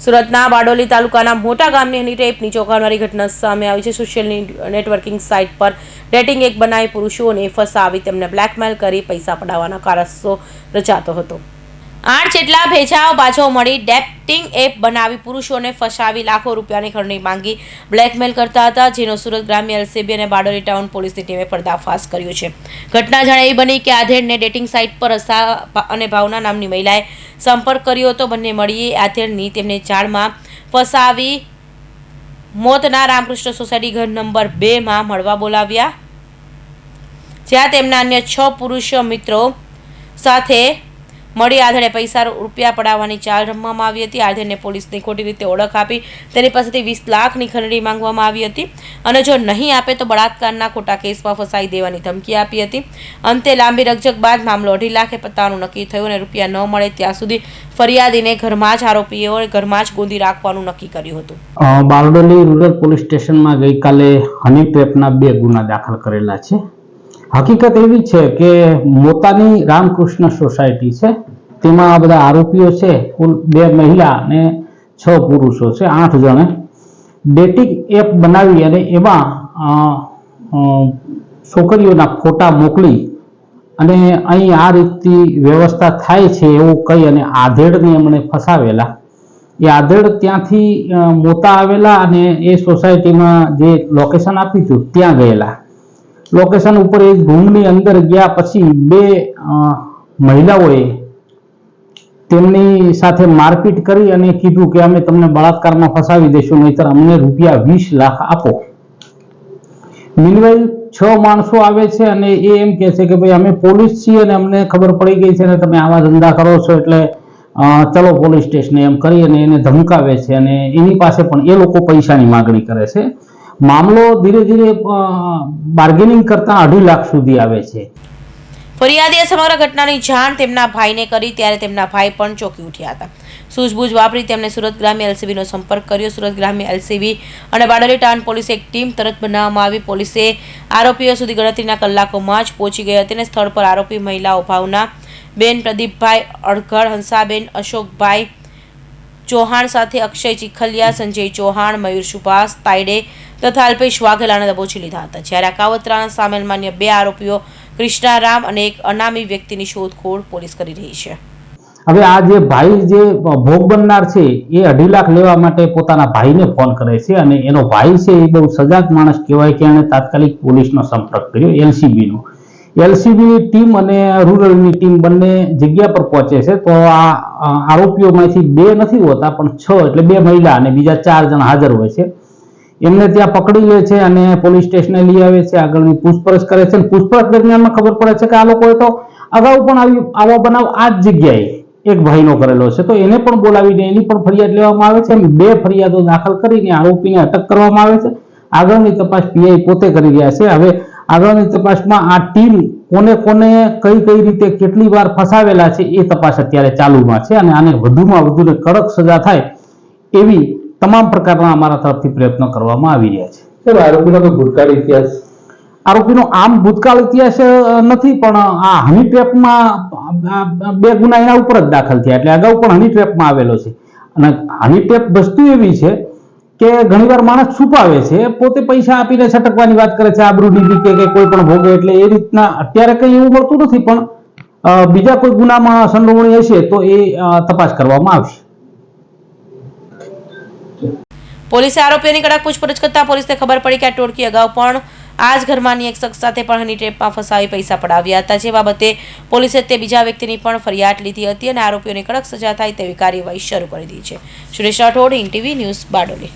સુરતના બારડોલી તાલુકાના મોટા ગામની હની ટેપની ચોંકાવનારી ઘટના સામે આવી છે. સોશિયલ નેટવર્કિંગ સાઇટ પર ડેટિંગ એક બનાવી પુરુષોને ફસાવી તેમને બ્લેકમેલ કરી પૈસા પડાવવાનો કારસ્સો રચાતો હતો. આઠ જેટલા ભેજાઓ પાછો મળી. ડેપ્ટિંગ એપ બનાવી પુરુષોને ફસાવી લાખો રૂપિયાની ખંડણી માંગી. બ્લેકમેલ કરતા હતા, જેનો સુરત ગ્રામ્ય એલસીબી અને બારડોલી ટાઉન પોલીસની ટીમે પર્દાફાશ કર્યો છે. ઘટના જાણે એ બની કે આધેડને ડેટિંગ સાઇટ પર અસા અને ભાવના નામની મહિલાએ સંપર્ક કર્યો હતો. બંને મળીએ આધેડની તેમને જાળમાં ફસાવી મોતના રામકૃષ્ણ સોસાયટી ઘર નંબર બેમાં મળવા બોલાવ્યા. જ્યાં તેમના અન્ય છ પુરુષ મિત્રો સાથે મળી આધેડે પૈસા રૂપિયા પડાવવાની ચાલ રમવામાં આવી હતી. આધેડને પોલીસની ખોટી રીતે ઓળખ આપી. તેની પાસેથી વીસ લાખની ખંડણી માંગવામાં આવી હતી. અને જો નહીં આપે તો બળાત્કારના ખોટા કેસમાં ફસાઈ દેવાની ધમકી આપી હતી. અંતે લાંબી રકઝક બાદ મામલો અઢી લાખે પતાવવાનું નક્કી થયું અને રૂપિયા ન મળે ત્યાં સુધી ફરિયાદીને ઘરમાં જ આરોપીઓ ઘરમાં જ ગોંધી રાખવાનું નક્કી કર્યું હતું. બારડોલી રૂરલ પોલીસ સ્ટેશનમાં ગઈકાલે હની ટ્રેપના બે ગુના દાખલ કરેલા છે. હકીકત એવી છે કે મોતાની રામકૃષ્ણ સોસાયટી છે. તેમાં આ બધા આરોપીઓ છે. કુલ બે મહિલા અને છ પુરુષો છે. આઠ જણે. ડેટિંગ એપ બનાવી અને એમાં છોકરીઓના ફોટા મોકલી અને અહીં આ રીતની વ્યવસ્થા થાય છે એવું કહી અને આધેડને એમણે ફસાવેલા. એ આધેડ ત્યાંથી મોતા આવેલા અને એ સોસાયટીમાં જે લોકેશન આપ્યું હતું, ત્યાં ગયેલા. લોકેશન ઉપર એક રૂમની અંદર ગયા પછી બે મહિલાઓએ તેમની સાથે મારપીટ કરી અને કીધું કે અમે તમને બળાત્કારમાં ફસાવી દઈશું, નહીતર અમને રૂપિયા વીસ લાખ આપો. મિનવાઇલ છ માણસો આવે છે અને એ એમ કહે છે કે ભાઈ અમે પોલીસ છીએ અને અમને ખબર પડી ગઈ છે અને તમે આવા ધંધા કરો છો એટલે ચલો પોલીસ સ્ટેશને એમ કરી અને એને ધમકાવે છે અને એની પાસે પણ એ લોકો પૈસાની માગણી કરે છે. મામલો ધીરે ધીરે બાર્ગેનિંગ કરતા અઢી લાખ સુધી આવે છે. ફરિયાદીએ સમગ્ર ઘટનાની જાણ તેમના ભાઈને કરી ત્યારે તેમના ભાઈ પણ ચોંકી ઉઠ્યા હતા. સૂઝબૂઝ વાપરી તેમણે સુરત ગ્રામ્ય એલસીબીનો સંપર્ક કર્યો. સુરત ગ્રામ્ય એલસીબી અને બારડોલી ટાઉન પોલીસે એક ટીમ તરત બનાવવામાં આવી. પોલીસે આરોપીઓ સુધી ગણતરીના કલાકોમાં જ પહોંચી ગઈ હતી અને સ્થળ પર આરોપી મહિલાઓ ભાવના બેન પ્રદીપભાઈ અડઘડ, હંસાબેન અશોકભાઈ ચૌહાણ સાથે અક્ષય ચીખલિયા, સંજય ચૌહાણ, મયુર સુભાષ, તાયડે તથા અલ્પેશ વાઘેલાને દબોચી લીધા હતા. જ્યારે આ કાવતરાના સામેલ માન્ય બે આરોપીઓ કૃષ્ણારામ અને એક અનામી વ્યક્તિની શોધખોળ પોલીસ કરી રહી છે. હવે આ જે ભાઈ જે ભોગ બનનાર છે, એ અઢી લાખ લેવા માટે પોતાના ભાઈને ફોન કરે છે અને એનો ભાઈ છે એ બહુ સજાગ માણસ કહેવાય કે એણે તાત્કાલિક પોલીસનો સંપર્ક કર્યો, એલસીબીનો. એલસીબીની ટીમ અને રૂરલની ટીમ બંને જગ્યા પર પહોંચે છે, તો આ આરોપીઓમાંથી બે નથી હોતા, પણ છ એટલે બે મહિલા અને બીજા ચાર જણ હાજર હોય છે. એમને ત્યાં પકડી લે છે અને પોલીસ સ્ટેશને લઈ આવે છે, આગળની પૂછપરછ કરે છે. પૂછપરછ દરમિયાનમાં ખબર પડે છે કે આ લોકોએ તો અગાઉ પણ આવી, આવો બનાવ આ જ જગ્યાએ એક ભાઈનો કરેલો છે. તો એને પણ બોલાવીને એની પણ ફરિયાદ લેવામાં આવે છે બે ફરિયાદો દાખલ કરીને આરોપીને અટક કરવામાં આવે છે. આગળની તપાસ પીઆઈ પોતે કરી રહ્યા છે. હવે આગળની તપાસમાં આ ટીમ કોને કોને કઈ કઈ રીતે કેટલી વાર ફસાવેલા છે એ તપાસ અત્યારે ચાલુમાં છે અને આને વધુમાં વધુ ને કડક સજા થાય એવી તમામ પ્રકારના અમારા તરફથી પ્રયત્નો કરવામાં આવી રહ્યા છે. સાહેબ આરોપીનો ભૂતકાળ ઇતિહાસ? આરોપીનો આમ ભૂતકાળ ઇતિહાસ નથી પણ આ હની ટ્રેપમાં બે ગુના એના ઉપર જ દાખલ થયા. એટલે અગાઉ પણ હની ટ્રેપમાં આવેલો છે. અને હની ટ્રેપ વસ્તુ એવી છે કે ઘણીવાર માણસ છુપાવે છે પોતે પૈસા આપીને છટકવાની વાત કરે છે આબરૂ રીતે કે કોઈ પણ ભોગે એટલે એ રીતના અત્યારે કંઈ એવું મળતું નથી પણ બીજા કોઈ ગુનામાં સંડોવણી હશે તો એ તપાસ કરવામાં આવશે. પોલીસે આરોપીઓની કડક પૂછપરછ કરતા પોલીસને ખબર પડી કે આ ટોળકી અગાઉ પણ આ જ ઘરમાંની એક શખ્સ સાથે પણ હની ટ્રેપમાં ફસાવી પૈસા પડાવ્યા હતા. જે બાબતે પોલીસે તે બીજા વ્યક્તિની પણ ફરિયાદ લીધી હતી અને આરોપીઓની કડક સજા થાય તેવી કાર્યવાહી શરૂ કરી દીધી છે. Suresh Rathod in news Bardoli.